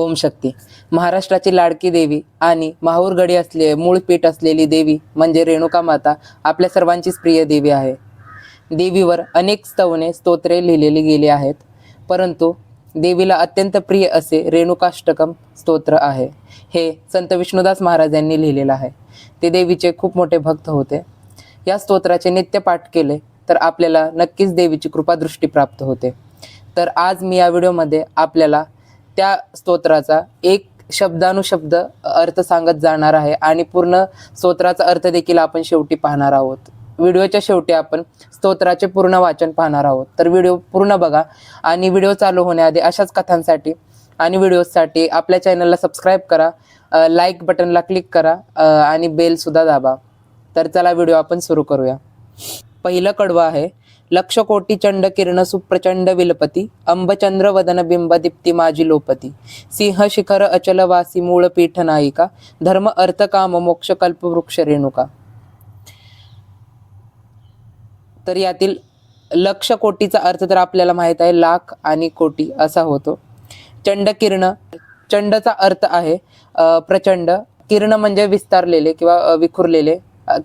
ओम शक्ती. महाराष्ट्राची लाडकी देवी आणि माहूरगडी असले मूळ पीठ असलेली देवी म्हणजे रेणुका माता आपल्या सर्वांचीच प्रिय देवी आहे. देवीवर अनेक स्तवने स्तोत्रे लिहिलेली गेली आहेत. परंतु देवीला अत्यंत प्रिय असे रेणुकाष्टकम स्तोत्र आहे. हे संत विष्णुदास महाराज यांनी लिहिलेलं आहे. ते देवीचे खूप मोठे भक्त होते. या स्तोत्राचे नित्य पाठ केले तर आपल्याला नक्कीच देवीची कृपादृष्टी प्राप्त होते. तर आज मी या व्हिडिओमध्ये आपल्याला त्या स्तोत्राचा एक शब्दानुशब्द अर्थ सांगत जाणार आहे आणि पूर्ण स्तोत्राचा अर्थ देखील आपण शेवटी पाहणार आहोत. व्हिडिओच्या शेवटी आपण स्तोत्राचे पूर्ण वाचन पाहणार आहोत. तर व्हिडिओ पूर्ण बघा आणि व्हिडिओ चालू होण्याआधी अशाच कथांसाठी आणि व्हिडिओजसाठी आपल्या चॅनलला सबस्क्राईब करा लाईक बटनला क्लिक करा आणि बेलसुद्धा दाबा. तर चला व्हिडिओ आपण सुरू करूया. पहिलं कडवं आहे लक्ष कोटी चंड किरण सुप्रचंड विलपती अंबचंद्र वदन बिंब दीप्ती माझी लोपती. सिंह शिखर अचलवासी मूळ पीठ नायिका धर्म अर्थ काम मोक्ष कल्पवृक्ष रेणुका. तर यातील लक्ष कोटीचा अर्थ तर आपल्याला माहीत आहे लाख आणि कोटी असा होतो. चंड किरण चंडचा अर्थ आहे प्रचंड. किरण म्हणजे विस्तारलेले किंवा विखुरलेले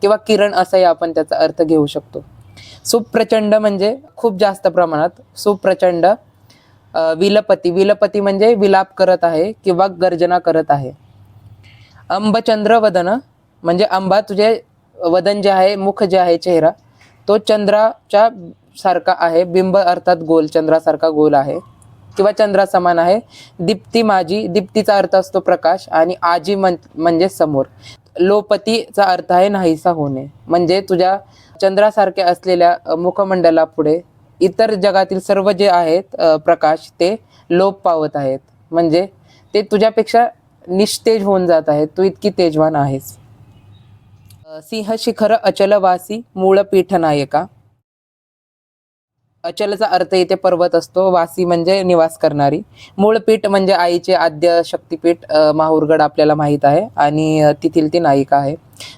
किंवा किरण असाही आपण त्याचा अर्थ घेऊ शकतो. सुप्रचंड म्हणजे खूप जास्त प्रमाणात सुप्रचंड विलपती. विलपती म्हणजे विलाप करत आहे किंवा गर्जना करत आहे. अंबचंद्र वदन म्हणजे अंबा तुझे वदन जे आहे मुख जे आहे चेहरा तो चंद्राच्या सारखा आहे. बिंब अर्थात गोल चंद्रासारखा गोल आहे. किंवा चंद्रा समान आहे. दीप्ती माझी दीप्तीचा अर्थ असतो प्रकाश आणि आजी म्हणजे समोर. लोपतीचा अर्थ आहे नाहीसा होणे. म्हणजे तुझ्या चंद्रासारख्या असलेल्या मुखमंडला मुखमंडलापुढे इतर जगातील सर्व जे आहेत प्रकाश ते लोप पावत आहेत. म्हणजे ते तुझ्यापेक्षा निस्तेज होऊन जात आहेत. तू इतकी तेजवान आहेस. सिंह शिखर अचलवासी मूळ पीठ नायका. अचलचा अर्थ इथे पर्वत असतो. वासी म्हणजे निवास करणारी. मूळ पीठ म्हणजे आईचे आद्य शक्तीपीठ माहूरगड आपल्याला माहीत आहे. आणि तेथील ती नायिका आहे.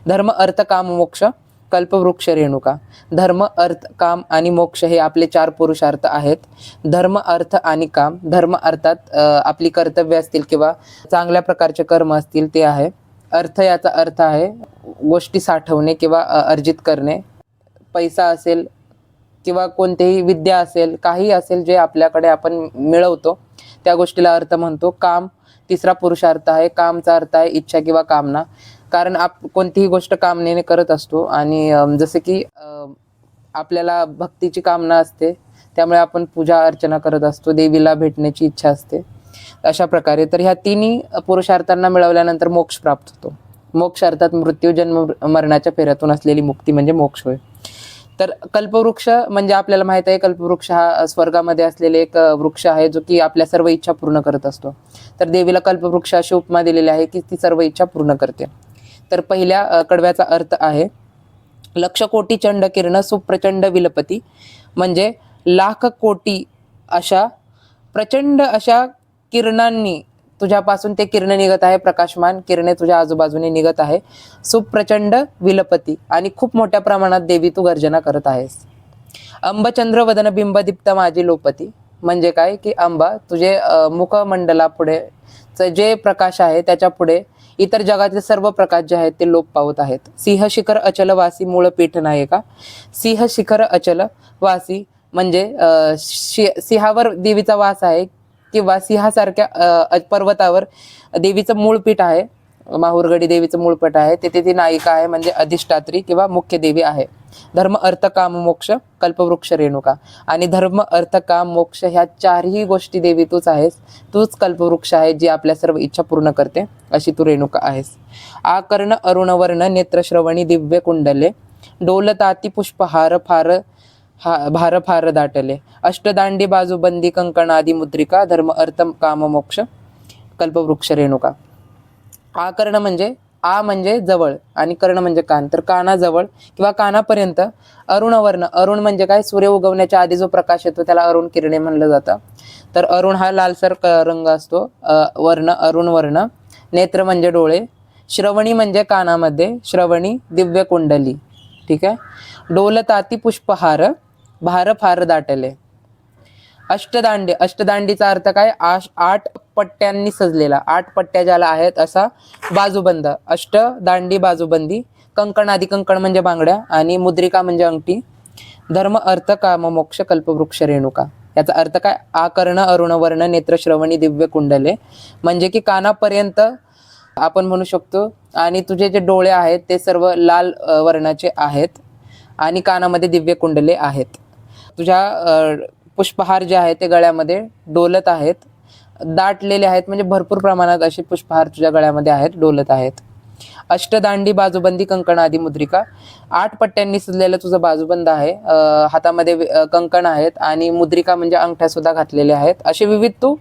धर्म अर्थ काम मोक्ष कल्पवृक्ष रेणुका. धर्म अर्थ काम आणि मोक्ष हे आपले चार पुरुषार्थ आहेत. धर्म अर्थ आणि काम. धर्म अर्थात आपली कर्तव्य असतील किंवा चांगल्या प्रकारचे कर्म असतील ते आहे. अर्थ याचा अर्थ आहे गोष्टी साठवणे किंवा अर्जित करणे. पैसा असेल किंवा कोणतेही विद्या असेल काही असेल जे आपल्याकडे आपण मिळवतो त्या गोष्टीला अर्थ म्हणतो. काम तिसरा पुरुषार्थ आहे. कामचा अर्थ आहे इच्छा किंवा कामना. कारण आप कोणतीही गोष्ट कामनेने करत असतो आणि जसे जसं की आपल्याला भक्तीची कामना असते त्यामुळे आपण पूजा अर्चना करत असतो देवीला भेटण्याची इच्छा असते. अशा प्रकारे. तर ह्या तिन्ही पुरुषार्थांना मिळवल्यानंतर मोक्ष प्राप्त होतो. मोक्ष अर्थात मृत्यू जन्म मरणाच्या फेऱ्यातून असलेली मुक्ती म्हणजे मोक्ष होय. तर कल्पवृक्ष म्हणजे आपल्याला माहीत आहे कल्पवृक्ष हा स्वर्गामध्ये असलेले एक वृक्ष आहे जो की आपल्या सर्व इच्छा पूर्ण करत असतो. तर देवीला कल्पवृक्ष अशी उपमा दिलेली आहे की ती सर्व इच्छा पूर्ण करते. तर पहिल्या कडव्याचा अर्थ आहे लक्ष कोटी चंड किरण सुप्रचंड विलपती. म्हणजे लाख कोटी अशा प्रचंड अशा किरणांनी तुझ्यापासून ते किरण निघत आहे प्रकाशमान किरणे तुझ्या आजूबाजूने निघत आहे सुप्रचंड विलपती. आणि खूप मोठ्या प्रमाणात देवी तू गर्जना करत आहेस. अंबचंद्र वदन बिंबदीप्त माझी लोपती. म्हणजे काय? की अंबा तुझे अ, मुखमंडलापुढे जे प्रकाश आहे त्याच्या पुढे इतर जगातील सर्व प्रकार जे आहेत ते लोप पावत आहेत. सिंह शिखर अचल वासी मूळ पीठ नायका सिंह शिखर अचल वासी म्हणजे शि सिंहावर देवीचा वास आहे किंवा सिंहासारख्या अ, पर्वतावर देवीचं मूळ पीठ आहे. माहूरगडी देवीचं मूळ पीठ आहे. तिथे ती नायिका आहे म्हणजे अधिष्ठात्री किंवा मुख्य देवी आहे. धर्म अर्थ काम मोक्ष कल्पवृक्ष रेणुका. आणि धर्म अर्थ काम मोक्ष ह्या चारही गोष्टी देवी तूच आहेस. तूच कल्पवृक्ष आहे जी आपल्या सर्व इच्छा पूर्ण करते. अशी तू रेणुका आहेस. आकर्ण अरुणवर्ण नेत्रश्रवणी दिव्य कुंडले. डोलताती पुष्पहार फार हा भार फार दाटले. अष्टदांडी बाजूबंदी कंकणादी मुद्रिका धर्म अर्थ काम मोक्ष कल्पवृक्ष रेणुका. आकर्ण म्हणजे आ म्हणजे जवळ आणि कर्ण म्हणजे कान. तर कानाजवळ किंवा कानापर्यंत अरुणवर्ण. अरुण म्हणजे काय? सूर्य उगवण्याच्या आधी जो प्रकाश येतो त्याला अरुण किरणे म्हणलं जातं. तर अरुण हा लालसर क- रंग असतो. वर्ण अरुण वर्ण. नेत्र म्हणजे डोळे. श्रवणी म्हणजे कानामध्ये. श्रवणी दिव्य कुंडली. ठीक आहे? डोलताती पुष्पहार. भार फार दाटले. अष्टदांडे अष्टदांडीचा अर्थ काय? आश आठ पट्ट्यांनी सजलेला. आठ पट्ट्या ज्याला आहेत असा बाजूबंद. अष्टदांडी बाजूबंदी. कंकण आदी कंकण म्हणजे बांगड्या आणि मुद्रिका म्हणजे अंगठी. धर्म अर्थ काम मोक्ष कल्पवृक्ष रेणुका. याचा अर्थ काय? आकर्ण अरुण वर्ण नेत्र श्रवणी दिव्य कुंडले. म्हणजे की कानापर्यंत आपण म्हणू शकतो. आणि तुझे जे डोळे आहेत ते सर्व लाल वर्णाचे आहेत. आणि कानामध्ये दिव्य कुंडले आहेत. तुझ्या पुष्पहार जे आहे ते गळ्यामध्ये डोलत आहेत. दाटलेले आहेत म्हणजे भरपूर प्रमाणात असे पुष्पहार तुझ्या गळ्यामध्ये आहेत डोलत आहेत. अष्टदांडी बाजूबंदी कंकण आदी मुद्रिका. आठ पट्ट्यांनी सजलेलं तुझं बाजूबंद आहे. हातामध्ये कंकण आहेत आणि मुद्रिका म्हणजे अंगठ्या सुद्धा घातलेल्या आहेत. असे विविध तू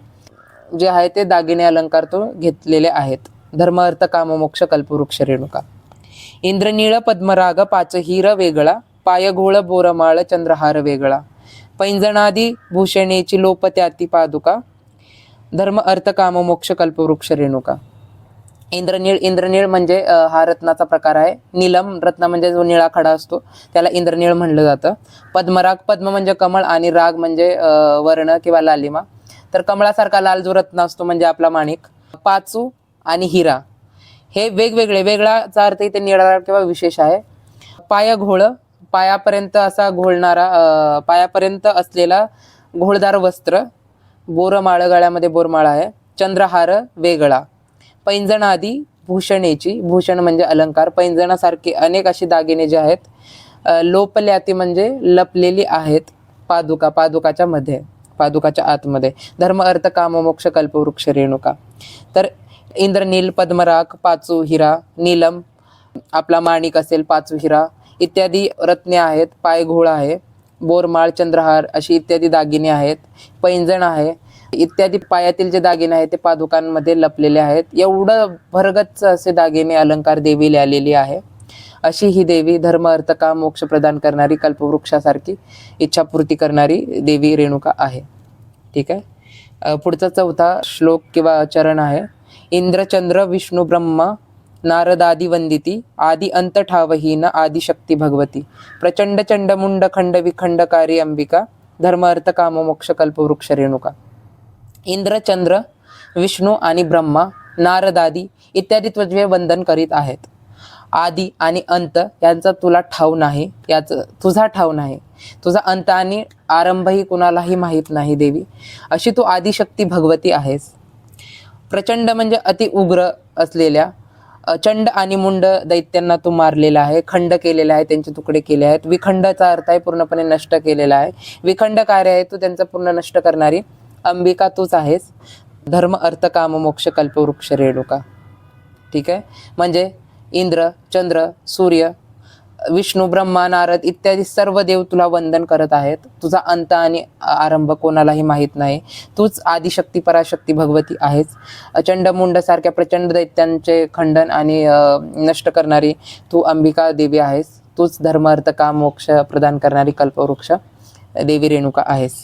जे आहे ते दागिने अलंकार तो घेतलेले आहेत. धर्म अर्थ काम मोक्ष कल्पवृक्ष रेणुका. इंद्रनीळ पद्मराग पाच हिर वेगळा पायघोळ बोरमाळ चंद्रहार वेगळा. पैंजणादी भूषणेची लोप त्याती पादुका धर्म अर्थ काम मोक्ष कल्पवृक्ष रेणुका. इंद्रनीळ इंद्रनीळ म्हणजे हा रत्नाचा प्रकार आहे. नीलम रत्न म्हणजे जो निळा खडा असतो त्याला इंद्रनीळ म्हणलं जातं. पद्मराग पद्म म्हणजे कमळ आणि राग म्हणजे वर्ण किंवा लालिमा. तर कमळासारखा लाल जो रत्न असतो म्हणजे आपला माणिक. पाचू आणि हिरा. हे वेगवेगळे वेगळाचा अर्थ इथे निळा किंवा विशेष आहे. पाय घोळ पायापर्यंत असा घोळणारा पायापर्यंत असलेला घोळदार वस्त्र बोरमाळ गळ्यामध्ये बोरमाळ आहे. चंद्रहार वेगळा. पैंजण आदी भूषणेची भूषण म्हणजे अलंकार. पैंजणासारखे अनेक अशी दागिने जे आहेत लोपल्याती म्हणजे लपलेली आहेत पादुका पादुकाच्या मध्ये पादुकाच्या आतमध्ये. धर्म अर्थ काम मोक्ष कल्पवृक्ष रेणुका. तर इंद्रनील पद्मराग पाचू हिरा नीलम. आपला माणिक असेल पाचू हिरा. इत्यादी रत्ने आहेत पायघोळ आहे बोरमाळ चंद्रहार अशी इत्यादी दागिने आहेत पैंजण आहे इत्यादी पायातील जे दागिने आहेत ते पादुकांमध्ये लपलेले आहेत. एवढं भरगच्च असे दागिने अलंकार देवी आलेली आहे. अशी ही देवी धर्म अर्थ का मोक्ष प्रदान करणारी कल्पवृक्षासारखी इच्छापूर्ती करणारी देवी रेणुका आहे. ठीक आहे? पुढचा चौथा श्लोक किंवा चरण आहे. इंद्रचंद्र विष्णू ब्रह्मा नारदादी वंदिती आदि अंत ठावहीन आदिशक्ती भगवती। प्रचंड चंड मुंड खंड विखंडकारी अंबिका धर्म अर्थ काम मोक्ष कल्पवृक्ष रेणुका। इंद्र चंद्र विष्णू आणि ब्रह्मा नारदादी इत्यादी तुझे वंदन करीत आहेत. आदी आणि अंत यांचा तुला ठाव नाही याचं तुझा ठाव नाही. तुझा अंत आणि आरंभही कुणालाही माहीत नाही देवी. अशी तू आदिशक्ती भगवती आहेस. प्रचंड म्हणजे अति उग्र असलेल्या चंड आणि मुंड दैत्यांना तू मारलेला आहे खंड केलेला आहे त्यांचे तुकडे केले आहेत. विखंडचा अर्थ आहे पूर्णपणे नष्ट केलेला आहे. विखंड कार्य आहे तू त्यांचं पूर्ण नष्ट करणारी. अंबिका तूच आहेस. धर्म अर्थ काम मोक्ष कल्पवृक्ष रेणुका. ठीक आहे? म्हणजे इंद्र चंद्र सूर्य विष्णू ब्रह्मा नारद इत्यादी सर्व देव तुला वंदन करत आहेत. तुझा अंत आणि आरंभ कोणालाही माहीत नाही. तूच आदिशक्ती पराशक्ती भगवती आहेस. चंडमुंड सारख्या प्रचंड दैत्यांचे खंडन आणि नष्ट करणारी तू अंबिका देवी आहेस. तूच धर्म अर्थ काम मोक्ष प्रदान करणारी कल्पवृक्ष देवी रेणुका आहेस.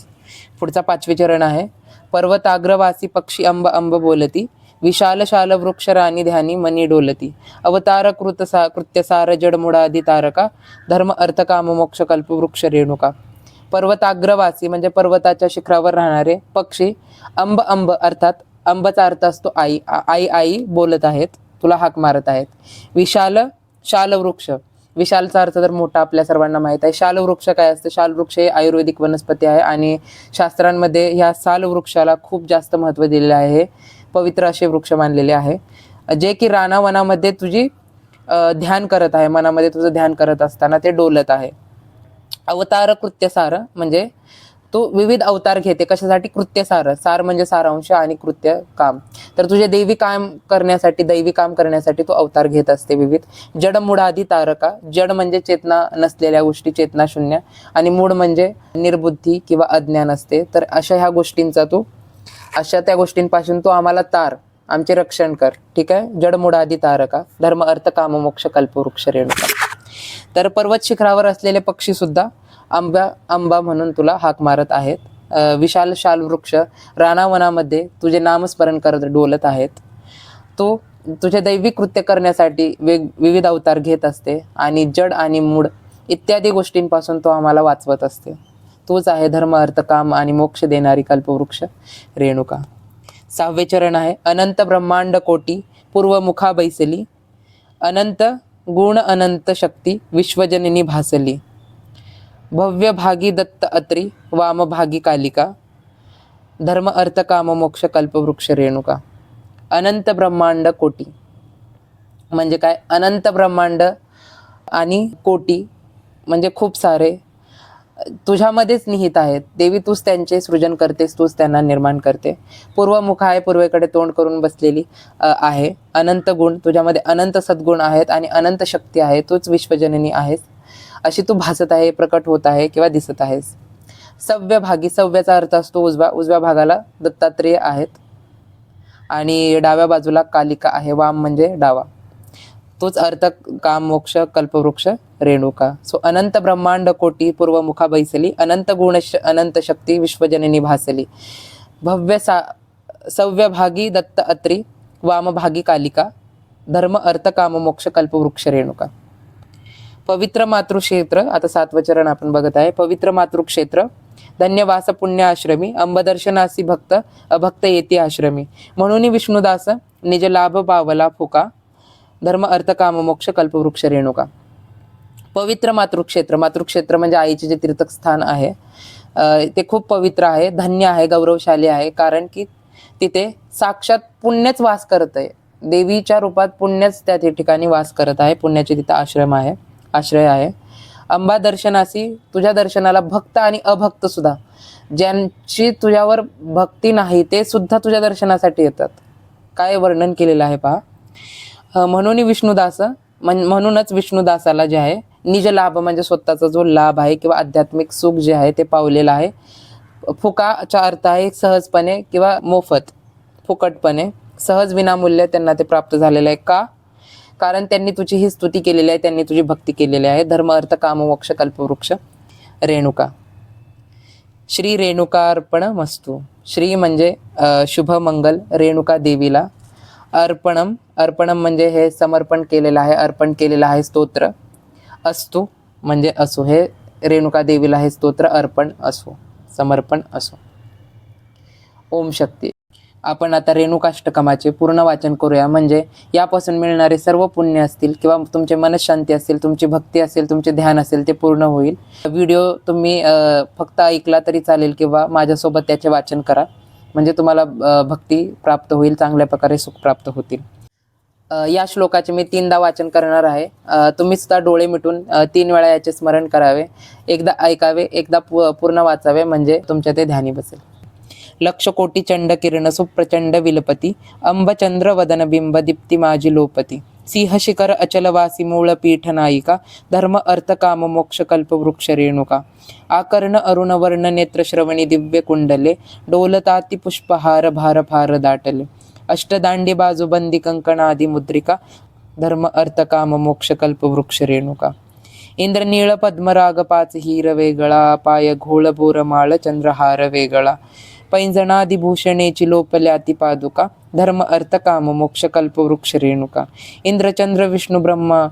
पुढचा पाचवे चरण आहे पर्वताग्रवासी पक्षी अंब अंब बोलती. विशाल शाल वृक्ष राणी ध्यानी मनी डोलती अवतार कृत सा कृत्यसार जडमुडादी तारका धर्म अर्थ काम मोक्ष कल्पवृक्ष रेणुका पर्वताग्रवासी म्हणजे पर्वताच्या शिखरावर राहणारे पक्षी अंब अंब अर्थात अंबचा अर्थ असतो आई आई आई बोलत आहेत तुला हाक मारत आहेत. विशाल शालवृक्ष. विशालचा अर्थ तर मोठा आपल्या सर्वांना माहीत आहे. शालवृक्ष काय असतं? शालवृक्ष हे आयुर्वेदिक वनस्पती आहे आणि शास्त्रांमध्ये ह्या सालवृक्षाला खूप जास्त महत्त्व दिलेलं आहे. पवित्र असे वृक्ष मानलेले आहे. जे की रानावनामध्ये तुझी ध्यान करत आहे. मनामध्ये तुझं ध्यान करत असताना ते डोलत आहे. अवतार कृत्य सार म्हणजे तू विविध अवतार घेते. कशासाठी? कृत्य सार सार म्हणजे सारांश आणि कृत्य काम तर तुझे देवी काम करण्यासाठी दैवी काम करण्यासाठी तू अवतार घेत असते विविध. जड मुडादी तारका. जड म्हणजे चेतना नसलेल्या गोष्टी चेतना शून्य. आणि मूड म्हणजे निर्बुद्धी किंवा अज्ञान असते. तर अशा ह्या गोष्टींचा तू अशा त्या गोष्टींपासून तू आम्हाला तार आमचे रक्षण कर. ठीक आहे? जडमुडादी तारका धर्म अर्थ काम मोक्ष कल्पवृक्ष रेणुका. तर पर्वत शिखरावर असलेले पक्षी सुद्धा आंबा आंबा म्हणून तुला हाक मारत आहेत. विशाल शाल वृक्ष रानावनामध्ये तुझे नामस्मरण करत डोलत आहेत. तो तुझे दैविक कृत्य करण्यासाठी वेग विविध अवतार घेत असते आणि जड आणि मूड इत्यादी गोष्टींपासून तो आम्हाला वाचवत असते. तोच आहे धर्म अर्थ काम आणि मोक्ष देणारी कल्पवृक्ष रेणुका. सहावे चरण आहे अनंत ब्रह्मांड कोटी पूर्वमुखा बैसली अनंत गुण अनंत शक्ती विश्वजननी भासली. भव्य भागी दत्त अत्री वामभागी कालिका धर्म अर्थ काम मोक्ष कल्पवृक्ष रेणुका. अनंत ब्रह्मांड कोटी. म्हणजे काय? अनंत ब्रह्मांड आणि कोटी म्हणजे खूप सारे तुझ्यामध्येच निहित आहेत. देवी तूच त्यांचे सृजन करतेस तूच त्यांना निर्माण करते. पूर्वमुख आहे पूर्वेकडे तोंड करून बसलेली आहे. अनंत गुण तुझ्यामध्ये अनंत सद्गुण आहेत आणि अनंत शक्ती आहे तूच विश्वजननी आहेस. अशी तू भासत आहे प्रकट होत आहे किंवा दिसत आहेस. सव्य भागी सव्याचा अर्थ असतो उजव्या उजव्या भागाला दत्तात्रेय आहेत. आणि डाव्या बाजूला कालिका आहे वाम म्हणजे डावा. तोच अर्थ काम मोक्ष कल्पवृक्ष रेणुका. सो अनंत ब्रह्मांड कोटी पूर्वमुखा बैसली अनंत गुण अनंत शक्ती विश्वजननी भासली. भव्य सा सव्यभागी दत्त अत्री वामभागी कालिका धर्म अर्थ काम मोक्ष कल्पवृक्ष रेणुका. पवित्र मातृक्षेत्र आता सातवचरण आपण बघत आहे. पवित्र मातृक्षेत्र धन्यवास पुण्य आश्रमी अंबदर्शनासी भक्त अभक्त येती आश्रमी. म्हणून विष्णुदास निज लाभ पावला फुका धर्म अर्थ काम मोक्ष कल्पवृक्ष रेणुका. पवित्र मातृक्षेत्र. मातृक्षेत्र म्हणजे आईचे जे तीर्थस्थान आहे ते खूप पवित्र आहे धन्य आहे गौरवशाली आहे कारण की तिथे साक्षात पुण्यच वास करत आहे. देवीच्या रूपात पुण्यच त्या ठिकाणी वास करत आहे पुण्याचे तिथं आश्रम आहे आश्रय आहे. अंबा दर्शनासी तुझ्या दर्शनाला भक्त आणि अभक्त सुद्धा. ज्यांची तुझ्यावर भक्ती नाही ते सुद्धा तुझ्या दर्शनासाठी येतात. काय वर्णन केलेलं आहे पहा. म्हणून विष्णुदास म्हणूनच विष्णुदासाला जे आहे निज लाभ म्हणजे स्वतःचा जो लाभ आहे किंवा आध्यात्मिक सुख जे आहे ते पावलेलं आहे. फुकाचा अर्थ आहे सहजपणे किंवा मोफत फुकटपणे सहज विनामूल्य त्यांना ते प्राप्त झालेलं आहे. का? कारण त्यांनी तुझी ही स्तुती केलेली आहे त्यांनी तुझी भक्ती केलेली आहे. धर्म अर्थ काम कल्पवृक्ष रेणुका. श्री रेणुका अर्पण मस्तू श्री म्हणजे शुभ मंगल रेणुका देवीला अर्पणम. अर्पणम म्हणजे हे समर्पण केलेलं आहे अर्पण केलेलं आहे स्तोत्र. असतो म्हणजे असो. हे रेणुका देवीला हे स्तोत्र अर्पण असो समर्पण असो. ओम शक्ती. आपण आता रेणुकाष्टकमाचे पूर्ण वाचन करूया. म्हणजे यापासून मिळणारे सर्व पुण्य असतील किंवा तुमचे मनशांती असेल तुमची भक्ती असेल तुमचे ध्यान असेल ते पूर्ण होईल. व्हिडिओ तुम्ही फक्त ऐकला तरी चालेल किंवा माझ्यासोबत त्याचे वाचन करा. म्हणजे तुम्हाला भक्ती प्राप्त होईल चांगल्या प्रकारे सुख प्राप्त होतील. या श्लोकाचे मी तीनदा वाचन करणार आहे. तुम्ही सुद्धा डोळे मिटून तीन वेळा याचे स्मरण करावे. एकदा ऐकावे एकदा पूर्ण वाचावे म्हणजे तुमच्या ते ध्यानी बसेल. लक्ष कोटी चंड किरण सुप्रचंड विलपती. अंबचंद्र वदन बिंब दीप्ती माझी लोपती. सिंहशिखर अचलवासी मूळ पीठ नायिका धर्म अर्थ काम मोक्ष कल्प वृक्ष रेणुका आकर्ण अरुणवर्ण नेत्रश्रवणी नेत्र श्रवणी दिव्य कुंडले डोलताती पुष्पहार भार फार दाटले अष्टदांडी बाजूबंदी कंकणादी मुद्रिका धर्म अर्थ काम मोक्ष कल्प वृक्ष रेणुका इंद्रनीळ पद्मराग पाच हिर वेगळा पाय घोळ बोर माळ चंद्रहार वेगळा पैंजणादी भूषणेची लोपल्याती पादुका धर्म अर्थ काम मोक्ष कल्प वृक्ष रेणुका इंद्रचंद्र विष्णू ब्रह्मा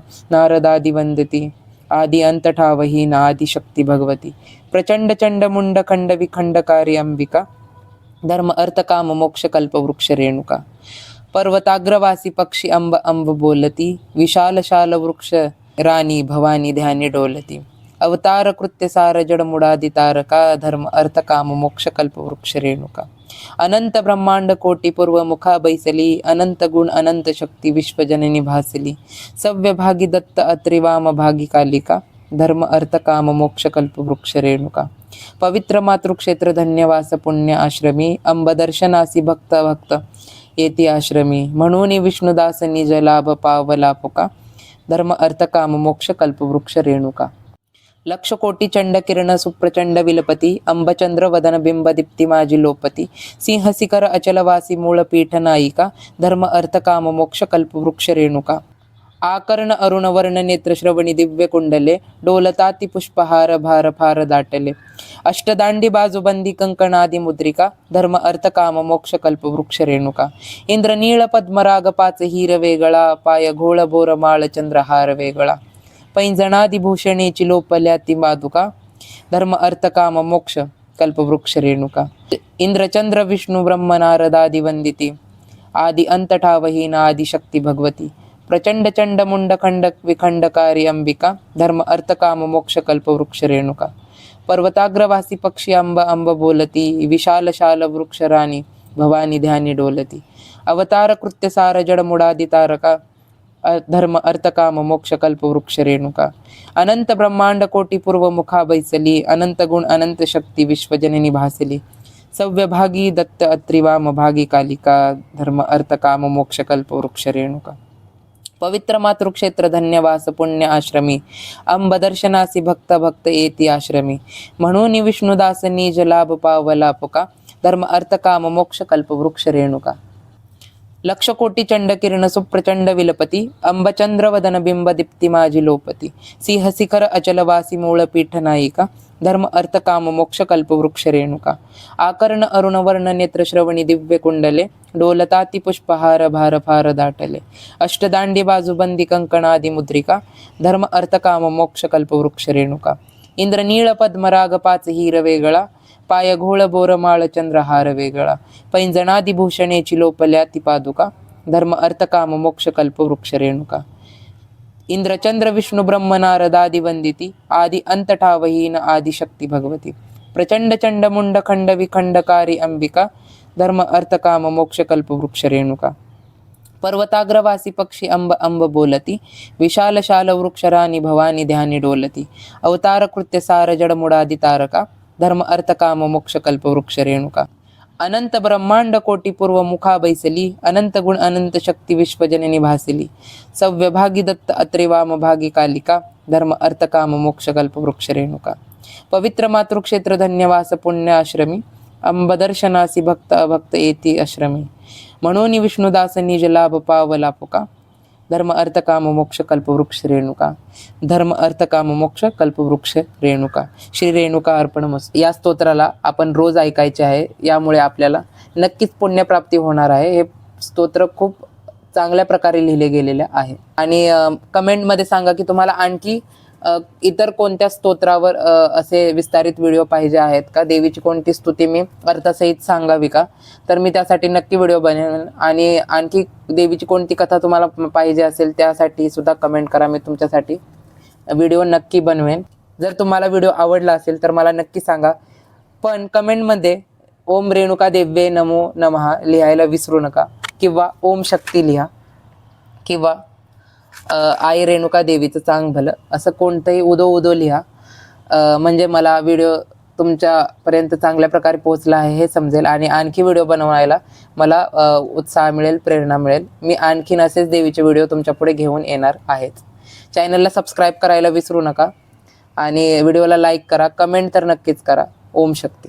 वंदती. आदि अन्तठावही ठावही शक्ती भगवती. प्रचंड चंड मुंड खंड अंबिका. धर्म अर्थ काम मोक्ष कल्प वृक्ष रेणुका पर्वताग्रवासी पक्षी अंब अंब बोलती. विशाल शाल वृक्ष राणी भवानी ध्यानी डोलती. अवतार कृत्य सार जड मुडादी तारका धर्म अर्थ काम मोक्ष कल्प वृक्ष रेणुका अनंत ब्रह्मांड कोटी पूर्व मुखा बैसली अनंत गुण अनंत शक्ती विश्वजननी भासली। सव्य भागी दत्त अत्रिवाम भागी कालिका धर्म अर्थ काम मोक्ष कल्प वृक्ष रेणुका पवित्र मातृक्षेत्र धन्यवास पुण्य आश्रमी अंबदर्शनासी भक्त भक्त येती आश्रमी। म्हणून विष्णुदासनी जलाभ पावला पुका धर्म अर्थ काम मोक्ष कल्पवृक्ष रेणुका लक्ष कोटी चंड किरण सुप्रचंड विलपती अंबचंद्र वदन बिंब दीप्ती माझी लोपती सिंहसिखर अचलवासी मूळ पीठ नायिका धर्म अर्थ काम मोक्ष कल्पवृक्ष रेणुका. आकर्ण अरुण वर्ण नेत्र श्रवणी दिव्य कुंडले डोलताती पुष्पहार भार फार दाटले. अष्टदांडी बाजूबंदी कंकणादी मुद्रिका धर्म अर्थ काम मोक्ष कल्प वृक्ष रेणुका. इंद्रनीळ पद्मराग पाच हिर वेगळा पाय घोळ बोर माळ चंद्रहार वेगळा. पैंजणादिभूषणेची लोपल्या ती मादुका धर्म अर्थ काम मोक्ष कल्पवृक्ष रेणुका. इंद्रचंद्र विष्णू ब्रह्म नारदादिवंदिती आदि अंतठावहीना आदिशक्ती भगवती. प्रचंड चंड मुंड खंड विखंडकारी अंबिका. धर्म अर्थ काम मोक्ष कल्पवृक्ष रेणुका. पर्वताग्रवासी पक्षी अंब अंब बोलती. विशाल शाल वृक्ष राणी. भवानी ध्यानी डोलती. अवतार कृत्य सार जड तारका. धर्म अर्थकाम मोक्ष कल्प वृक्ष रेणुका अनंत ब्रह्मांड कोटी पूर्व मुखा बैसली अनंत गुण अनंत शक्ती विश्वजननी भासली सव्यभागी दत्त अत्रिवाम भागी कालिका धर्म अर्थ काम मोक्ष कल्प वृक्ष रेणुका पवित्र मातृक्षेत्र धन्यवास पुण्य आश्रमी अंब दर्शनासी भक्त भक्त येती आश्रमी म्हणून विष्णुदासनी जलाभ पावला पुका धर्म अर्थ काम मोक्ष कल्प वृक्ष रेणुका लक्षकोटी चंडकिरण किरण सुप्रचंड विलपती अंबचंद्र वदन बिंब दीप्ती माझी लोपती सिंहशिखर अचलवासी अचल मूळ पीठ नायिका धर्म अर्थ काम मोक्ष कल्प वृक्ष रेणुका आकर्ण अरुणवर्ण नेत्र श्रवणी दिव्य कुंडले डोलताती पुष्पहार भार फार दाटले अष्टदांडी बाजूबंदी कंकणादी मुद्रिका धर्म अर्थ काम मोक्ष कल्प वृक्ष रेणुका इंद्र नीळ पद्मराग पाच हिर वेगळा पाय घोळ बोरमाळ चंद्रहार वेगळा. पैंजणादिभूषणेची लोपल्याती पादुका. धर्म अर्थ काम मोक्ष कल्प वृक्ष रेणुका. इंद्रचंद्र विष्णू ब्रह्म वंदिती. आदि अंतठावहीन आदिशक्ती भगवती. प्रचंड चंड मुंड खंड विखंडकारी अंबिका. धर्म अर्थ काम मोक्ष कल्प वृक्ष रेणुका. पर्वताग्रवासी पक्षी अंब अंब बोलती. विशाल शाल वृक्षराणी भवानी ध्यानी डोलती. अवतार कृत्य सार जडमुडादि तारका. धर्म अर्थ काम मोक्ष कल्प वृक्ष रेणुका अनंत ब्रह्मांड कोटी पूर्व मुखा बैसली अनंत गुण अनंत शक्ती विश्वजननी भासली सव्य भागी दत्त अत्रे वाम भागी कालिका धर्म अर्थ काम मोक्ष कल्प वृक्ष रेणुका पवित्र मातृक्षेत्र धन्यवास पुण्य आश्रमी अंबदर्शनासी भक्त अभक्त येती आश्रमी म्हणून विष्णुदास निज लाभ पावला पुका धर्म अर्थ काम मोक्ष कल्पवृक्ष रेणुका. धर्म अर्थ काम मोक्ष कल्पवृक्ष रेणुका. श्री रेणुका अर्पण या स्तोत्राला आपण रोज ऐकायचे आहे. यामुळे आपल्याला नक्कीच पुण्यप्राप्ती होणार आहे. हे स्तोत्र खूप चांगल्या प्रकारे लिहिले गेलेले आहे. आणि कमेंटमध्ये सांगा की तुम्हाला आणखी इतर कोणत्या स्तोत्रावर असे विस्तारित व्हिडिओ पाहिजे आहेत का? देवीची कोणती स्तुती मी अर्थसहित सांगावी का? तर मी त्यासाठी नक्की व्हिडिओ बनवेन आणि आणखी देवीची कोणती कथा तुम्हाला पाहिजे असेल त्यासाठी सुद्धा कमेंट करा मी तुमच्यासाठी व्हिडिओ नक्की बनवेन. जर तुम्हाला व्हिडिओ आवडला असेल तर मला नक्की सांगा. पण कमेंटमध्ये ओम रेणुका देव्ये नमो नमहा लिहायला विसरू नका किंवा ओम शक्ती लिहा किंवा आई रेणुका देवीचं चांग भलं असं कोणतंही उदो उदो लिहा. म्हणजे मला व्हिडिओ तुमच्यापर्यंत चांगल्या प्रकारे पोहोचला आहे हे समजेल. आणि आणखी व्हिडिओ बनवायला मला उत्साह मिळेल प्रेरणा मिळेल. मी आणखीन असेच देवीचे व्हिडिओ तुमच्यापुढे घेऊन येणार आहेत. चॅनलला सबस्क्राईब करायला विसरू नका. आणि व्हिडिओला लाईक करा कमेंट तर नक्कीच करा. ओम शक्ती.